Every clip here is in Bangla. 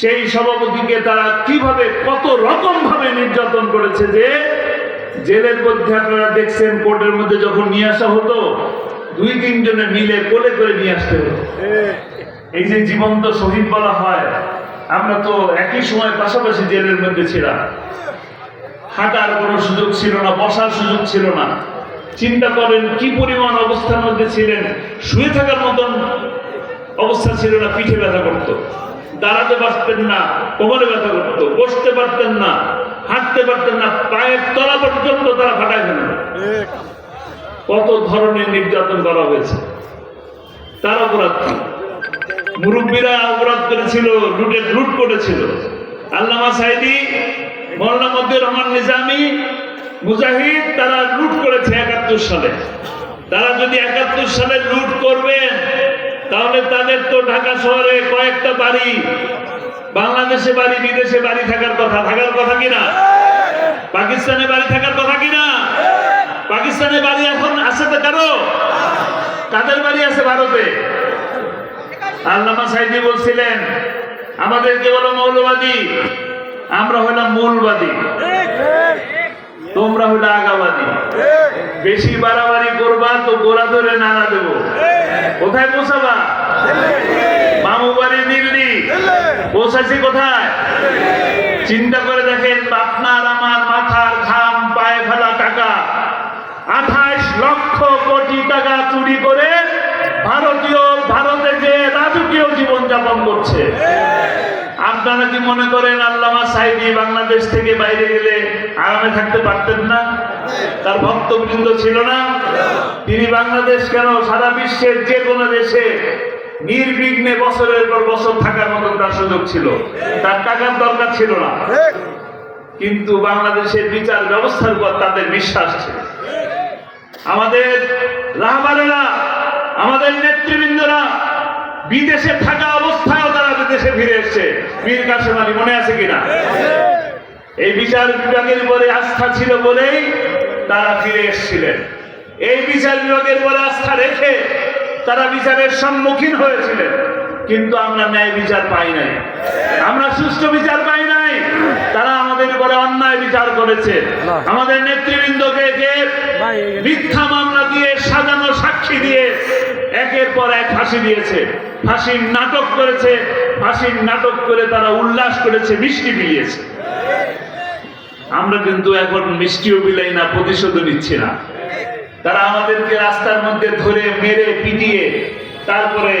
সেই সভাপতিকে তারা কীভাবে কত রকম ভাবে নির্যাতন করেছে যে জেলের মধ্যে আপনারা দেখছেন, কোর্টের মধ্যে যখন নিয়ে আসা হতো, দুই তিনজনে মিলে কোলে করে নিয়ে আসতে হতো। এই যে জীবন্ত শহীদ বলা হয়, আমরা তো একই সময় পাশাপাশি জেলের মধ্যে ছিলাম। হাঁটার কোনো সুযোগ ছিল না, বসার সুযোগ ছিল না। চিন্তা করেন, কি পরিমাণ অবস্থার মধ্যে ছিলেন? শুয়ে থাকার মতন অবস্থা ছিল না, পিঠে ব্যথা করতো। দাঁড়াতে পারতেন না কোমরে ব্যথা করতো বসতে পারতেন না হাঁটতে পারতেন না পায়ের তলা পর্যন্ত তারা ফাটায় ফেলেন। কত ধরনের নির্যাতন করা হয়েছে। তার অপরাধ কি? মুরব্বীরা অপরাধ করেছিল লুটে লুট করেছিল। আল্লামা সাইদি মৌলানা মধ্যে রহমান নিজামি মুজাহিদ তারা লুট করেছে একাত্তর সালে। তারা যদি একাত্তর সালে লুট করবেন তাহলে তাদের তো ঢাকা শহরে কয়েকটা বাড়ি, বাংলাদেশে বাড়ি, বিদেশে বাড়ি থাকার কথা। থাকার কথা কিনা? পাকিস্তানে বাড়ি থাকার কথা কিনা? পাকিস্তানে বাড়ি এখন আছে তো কারও? কাদের বাড়ি আছে ভারতে? আল্লামা সাইদি বলছিলেন, আমাদেরকে বলো মৌলবাদী, আমরা হইলাম মূলবাদী। তোমরা হইলে আগাবাদী বেশি বাড়াবাড়ি করবা তো গোড়া ধরে নাড়া দেবো। কোথায় পৌঁছাবা? মামু বাড়ি দিল্লি। পৌঁছাছি কোথায়? চিন্তা করে দেখেন আপনার আমার মাথার ঘাম পায়ে ফেলা টাকা। আঠাশ লক্ষ কোটি টাকা চুরি করে ভারতীয়, ভারতে যে রাজকীয় জীবন যাপন করছে। আপনারা কি মনে করেন আল্লামা সাইদি বাংলাদেশ থেকে বাইরে গেলে আরামে থাকতে পারতেন না? তার ভক্তবৃন্দ ছিল না? তিনি বাংলাদেশ কেন? সারা বিশ্বের যে কোনো দেশে নির্বিঘ্নে বছরের পর বছর থাকার মতন তার সুযোগ ছিল। তার টাকার দরকার ছিল না। কিন্তু বাংলাদেশের বিচার ব্যবস্থার উপর তাদের বিশ্বাস ছিল। আমাদের রাহবারেরা, আমাদের নেতৃবৃন্দরা বিদেশে থাকা মীর কাসেম আলী মনে আছে কিনা? এই বিচার বিভাগের উপরে আস্থা ছিল বলেই তারা ফিরে এসেছিলেন। এই বিচার বিভাগের উপরে আস্থা রেখে তারা বিচারের সম্মুখীন হয়েছিলেন। কিন্তু আমরা ন্যায় বিচার পাই নাই। আমরা সুষ্ঠু বিচার পাই নাই। তারা আমাদের উপরে অন্যায় বিচার করেছে। আমাদের নেতৃবৃন্দকে কে মিথ্যা মামলা দিয়ে সাজানো সাক্ষী দিয়ে ফাঁসি দিয়েছে, ফাঁসির নাটক করেছে, ফাঁসির নাটক করে তারা উল্লাস করেছে, মিষ্টি বিলিয়েছে আমরা কিন্তু এখন মিষ্টিও বিলাই না, প্রতিশোধও নিচ্ছি না। তারা আমাদেরকে রাস্তার মধ্যে ধরে, মেরে, পিটিয়ে, তারপরে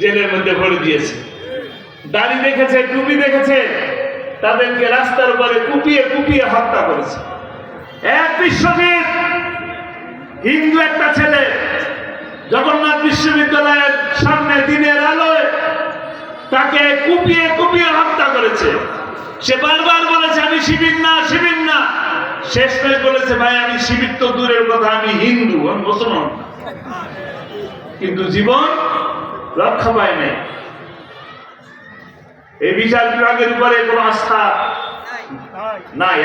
জেলের মধ্যে ভরে দিয়েছে। দাড়ি দেখেছে, টুপি দেখেছে, তাদেরকে রাস্তার উপরে কুপিয়ে কুপিয়ে হত্যা করেছে। এক বিশ্বজিৎ, হিন্দু একটা ছেলে জগন্নাথ বিশ্ববিদ্যালয়ের সামনে দিনের আলোয় তাকে কুপিয়ে কুপিয়ে হত্যা করেছে। সে বারবার বলেছে আমি শিবির না শিবির না। শেষ মেশ বলেছে ভাই আমি শিবির তো দূরের কথা আমি হিন্দু আমি মুসলমান। কিন্তু জীবন রক্ষা পায় নাই। এই বিচার বিভাগের উপরে কোনো আস্থা নাই।